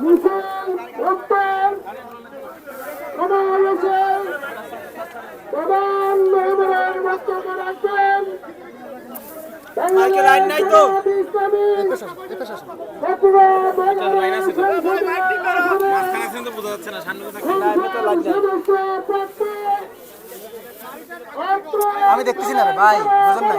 মিছিল উত্তর সমাবেশে প্রধান মেহমানের? আমি দেখতেছি না ভাই, বুঝুন নাই।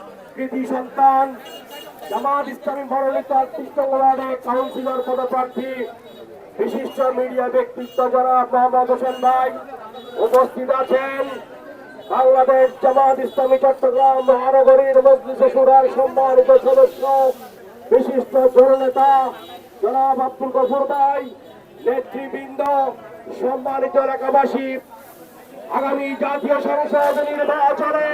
কৃতি সন্তান, জামাত ইসলামী মনোনীত কৃষ্ণগড়ে কাউন্সিলর পদপ্রার্থী, বিশিষ্ট মিডিয়া ব্যক্তিত্ব যারা মোহাম্মদ হোসেন ভাই উপস্থিত আছেন। বাংলাদেশ জামাত ইসলামী চট্টগ্রাম মহানগরীর মজলিসে সম্মানিত সদস্য, বিশিষ্ট জননেতা জনাব আব্দুল গফুর ভাই, নেতৃবৃন্দ, সম্মানিত এলাকাবাসী, আগামী জাতীয় সংসদ নির্বাচনে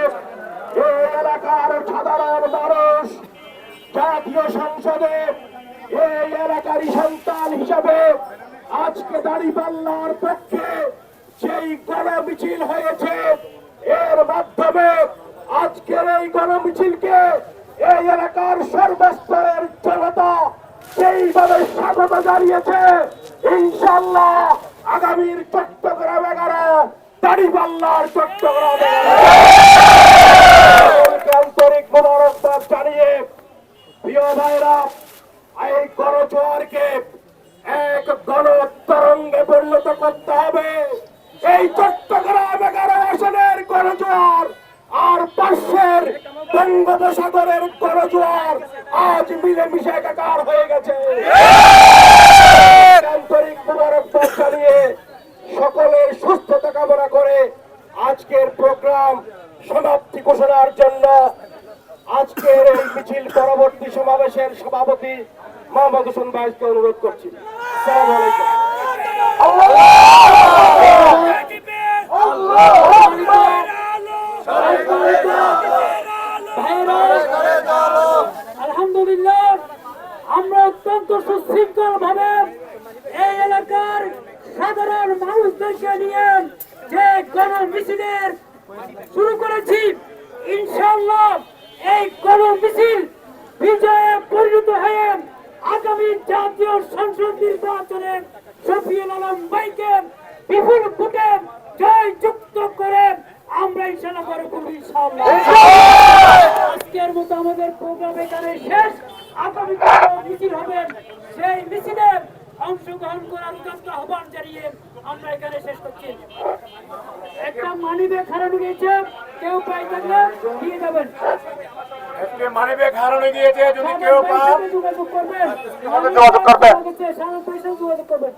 এই এলাকার সাধারণ মানুষ, জাতীয় সংসদে এই এলাকারই সন্তান হিসাবে আজকে দাঁড়িপাল্লার পক্ষে সেই গণমিছিল হয়েছে, এর মাধ্যমে আজকের এই গণমিছিলকে এই এলাকার সর্বস্তরের জনতা সেইভাবে স্বাগত জানিয়েছে ইনশাল্লাহ আগামীর চট্টগ্রাম এগারো দাড়িপাল্লার চট্টগ্রাম এগারো গণজোয়ার আর পার্শ্বের বঙ্গোপসাগরের গণজোয়ার আজ মিলেমিশে একাকার হয়ে গেছে। আন্তরিক মোবারকবাদ জানিয়ে সকলের সুস্থতা কামনা করে আজকের প্রোগ্রাম সমাপ্তি ঘোষণার জন্য আজকের এই মিছিল পরবর্তী সমাবেশের সভাপতি মোহাম্মদ হোসেন ভাইকে অনুরোধ করছি। আসসালামু সাধারণ মানুষদেরকে নিয়ে যে গণ মিছিলের শুরু করেছি ইনশাল্লাহ এই গণ মিছিল বিজয়ে পরিণত হয়ে আগামী জাতীয় সংসদ নির্বাচনে শফিউল আলম ভাইকে বিপুল ভোটে জয় যুক্ত করে আমরা ইনশাল্লাহ করে করব ইনশাল্লাহ আজকের মতো আমাদের প্রোগ্রাম এখানে শেষ। আগামী মিছিল হবে, সেই মিছিলে অংশগ্রহণ করার উদ্যোক্ত আহ্বান জানিয়ে আমরা এখানে শেষ করছি। একটা মানি ব্যাগ হারানো গিয়েছে কেউ পাই থাকলে দিয়ে যাবেন। একটি হারানো গিয়েছে যদি কেউ পায় যোগাযোগ করবেন। যোগাযোগ করবেন। সারা পয়সা যোগাযোগ করবেন।